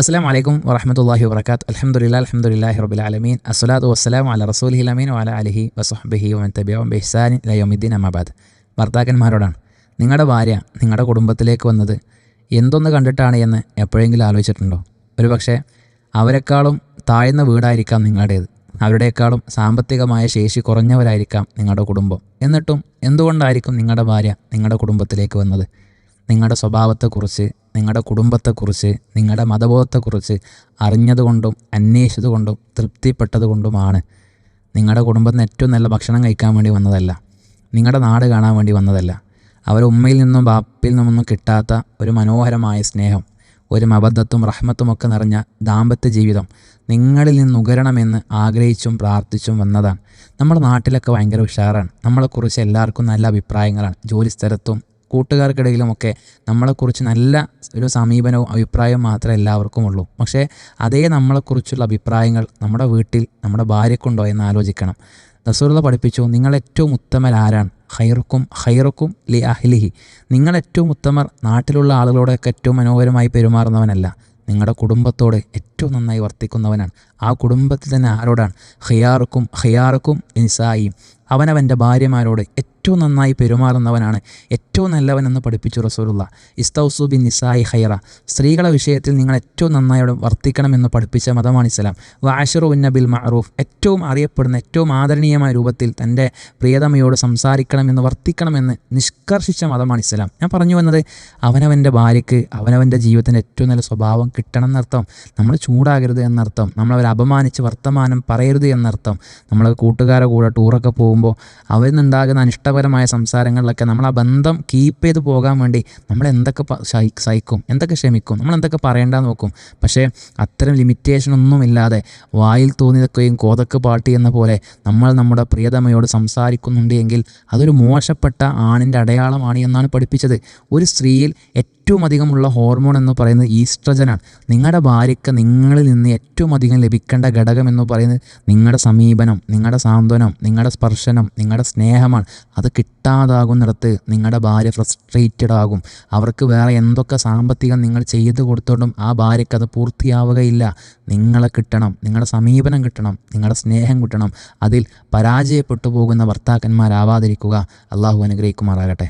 അസ്സാം വലൈക്കും വറഹമത്തല്ലാഹി വബർക്കാത്ത് അലഹമുല്ലാ അലഹമുല്ലാഹി റബുൽ ആലമീൻ. അസ്സലാത്തു വസ്സലാം അല റസൂലി അലമീൻ വല അലഹി വസുഹബഹി വൻ തബിയോം ബെഹ്സാനി ലയോമിദ്ദീൻ അഹമ്മദാദ് ഭർത്താക്കന്മാരോടാണ്. നിങ്ങളുടെ ഭാര്യ നിങ്ങളുടെ കുടുംബത്തിലേക്ക് വന്നത് എന്തൊന്ന് കണ്ടിട്ടാണ് എന്ന് എപ്പോഴെങ്കിലും ആലോചിച്ചിട്ടുണ്ടോ? ഒരു പക്ഷേ അവരെക്കാളും താഴ്ന്ന വീടായിരിക്കാം നിങ്ങളുടേത്. അവരുടെക്കാളും സാമ്പത്തികമായ ശേഷി കുറഞ്ഞവരായിരിക്കാം നിങ്ങളുടെ കുടുംബം. എന്നിട്ടും എന്തുകൊണ്ടായിരിക്കും നിങ്ങളുടെ ഭാര്യ നിങ്ങളുടെ കുടുംബത്തിലേക്ക് വന്നത്? നിങ്ങളുടെ സ്വഭാവത്തെക്കുറിച്ച് നിങ്ങളുടെ കുടുംബത്തെക്കുറിച്ച് നിങ്ങളുടെ മതബോധത്തെക്കുറിച്ച് അറിഞ്ഞതുകൊണ്ടും അന്വേഷിച്ചതുകൊണ്ടും തൃപ്തിപ്പെട്ടതുകൊണ്ടുമാണ് നിങ്ങളുടെ കുടുംബത്തിന് ഏറ്റവും നല്ല ഭക്ഷണം കഴിക്കാൻ വേണ്ടി വന്നതല്ല. നിങ്ങളുടെ നാട് കാണാൻ വേണ്ടി വന്നതല്ല. അവർ ഉമ്മയിൽ നിന്നും ബാപ്പിൽ നിന്നൊന്നും കിട്ടാത്ത ഒരു മനോഹരമായ സ്നേഹം ഒരു അബദ്ധത്തും റഹ്മത്തുമൊക്കെ നിറഞ്ഞ ദാമ്പത്യ ജീവിതം നിങ്ങളിൽ നിന്ന് ഉകരണമെന്ന് ആഗ്രഹിച്ചും പ്രാർത്ഥിച്ചും വന്നതാണ്. നമ്മുടെ നാട്ടിലൊക്കെ ഭയങ്കര ഉഷാറാണ്. നമ്മളെക്കുറിച്ച് എല്ലാവർക്കും നല്ല അഭിപ്രായങ്ങളാണ്. ജോലി സ്ഥലത്തും കൂട്ടുകാർക്കിടയിലുമൊക്കെ നമ്മളെക്കുറിച്ച് നല്ല ഒരു സമീപനവും അഭിപ്രായവും മാത്രമേ എല്ലാവർക്കും ഉള്ളൂ. പക്ഷേ അതേ നമ്മളെക്കുറിച്ചുള്ള അഭിപ്രായങ്ങൾ നമ്മുടെ വീട്ടിൽ നമ്മുടെ ഭാര്യക്കുണ്ടോ എന്ന് ആലോചിക്കണം. റസൂലുള്ള പഠിപ്പിച്ചു നിങ്ങൾ ഏറ്റവും ഉത്തമരാരാണ്. ഹൈറുക്കും ഹൈറുക്കും ലി അഹ്ലിഹി. നിങ്ങൾ ഏറ്റവും ഉത്തമർ നാട്ടിലുള്ള ആളുകളോടൊക്കെ ഏറ്റവും മനോഹരമായി പെരുമാറുന്നവനല്ല. നിങ്ങളുടെ കുടുംബത്തോട് ഏറ്റവും നന്നായി വർത്തിക്കുന്നവനാണ്. ആ കുടുംബത്തിൽ തന്നെ ആരോടാണ്? ഹയാറുക്കും ഹയാറുക്കും ഇൻസായിയും അവനവന്റെ ഭാര്യമാരോട് ഏറ്റവും നന്നായി പെരുമാറുന്നവനാണ്. ഏറ്റവും നല്ലവനെന്ന് പഠിപ്പിച്ചു റസൂലുള്ള. ഇസ്തൗസു ബിൻ നിസായി ഹൈറ സ്ത്രീകളെ വിഷയത്തിൽ നിങ്ങൾ ഏറ്റവും നന്നായി വർത്തിക്കണമെന്ന് പഠിപ്പിച്ച മതമാണ് ഇസ്ലാം. വാഷറു ഉന്നബിൽ മഅറൂഫ്. ഏറ്റവും അറിയപ്പെടുന്ന ഏറ്റവും ആദരണീയമായ രൂപത്തിൽ തന്റെ പ്രിയതമയോട് സംസാരിക്കണമെന്ന് വർത്തിക്കണമെന്ന് നിഷ്കർഷിച്ച മതമാണ് ഇസ്ലാം. ഞാൻ പറഞ്ഞു വന്നത് അവനവന്റെ ഭാര്യയ്ക്ക് അവനവന്റെ ജീവിതത്തിന്റെ ഏറ്റവും നല്ല സ്വഭാവം കിട്ടണം എന്നർത്ഥം നമ്മൾ ചൂടാകരുത് എന്നർത്ഥം. നമ്മളവരെ അപമാനിച്ച് വർത്തമാനം പറയരുത് എന്നർത്ഥം. നമ്മൾ കൂട്ടുകാരെ കൂടെ ടൂറൊക്കെ പോകുമ്പോൾ അവരിൽ നിന്നുണ്ടാകുന്ന അനിഷ്ടപരമായ സംസാരങ്ങളിലൊക്കെ നമ്മൾ ആ ബന്ധം കീപ്പ് ചെയ്ത് പോകാൻ വേണ്ടി നമ്മൾ എന്തൊക്കെ സഹിക്കും എന്തൊക്കെ ക്ഷമിക്കും നമ്മൾ എന്തൊക്കെ പറയേണ്ട നോക്കും. പക്ഷേ അത്തരം ലിമിറ്റേഷൻ ഒന്നും ഇല്ലാതെ വായിൽ തോന്നിയതൊക്കെയും കോതക്ക് പാട്ടി എന്ന പോലെ നമ്മൾ നമ്മുടെ പ്രിയതമയോട് സംസാരിക്കുന്നുണ്ട് എങ്കിൽ അതൊരു മോശപ്പെട്ട ആണിന്റെ അടയാളമാണ് എന്നാണ് പഠിപ്പിച്ചത്. ഒരു സ്ത്രീയിൽ ഏറ്റവും അധികമുള്ള ഹോർമോൺ എന്ന് പറയുന്നത് ഈസ്ട്രജനാണ്. നിങ്ങളുടെ ഭാര്യയ്ക്ക് നിങ്ങളിൽ നിന്ന് ഏറ്റവും അധികം ലഭിക്കേണ്ട ഘടകം എന്ന് പറയുന്നത് നിങ്ങളുടെ സമീപനം നിങ്ങളുടെ സാന്ത്വനം നിങ്ങളുടെ സ്പർശനം നിങ്ങളുടെ സ്നേഹമാണ്. അത് കിട്ടാതാകുന്നിടത്ത് നിങ്ങളുടെ ഭാര്യ ഫ്രസ്ട്രേറ്റഡ് ആകും. അവർക്ക് വേറെ എന്തൊക്കെ സാമ്പത്തികം നിങ്ങൾ ചെയ്തു കൊടുത്തോണ്ടും ആ ഭാര്യയ്ക്ക് അത് പൂർത്തിയാവുകയില്ല. നിങ്ങളെ കിട്ടണം നിങ്ങളുടെ സമീപനം കിട്ടണം നിങ്ങളുടെ സ്നേഹം കിട്ടണം. അതിൽ പരാജയപ്പെട്ടു പോകുന്ന ഭർത്താക്കന്മാരാവാതിരിക്കുക. അള്ളാഹു അനുഗ്രഹിക്കുമാറാകട്ടെ.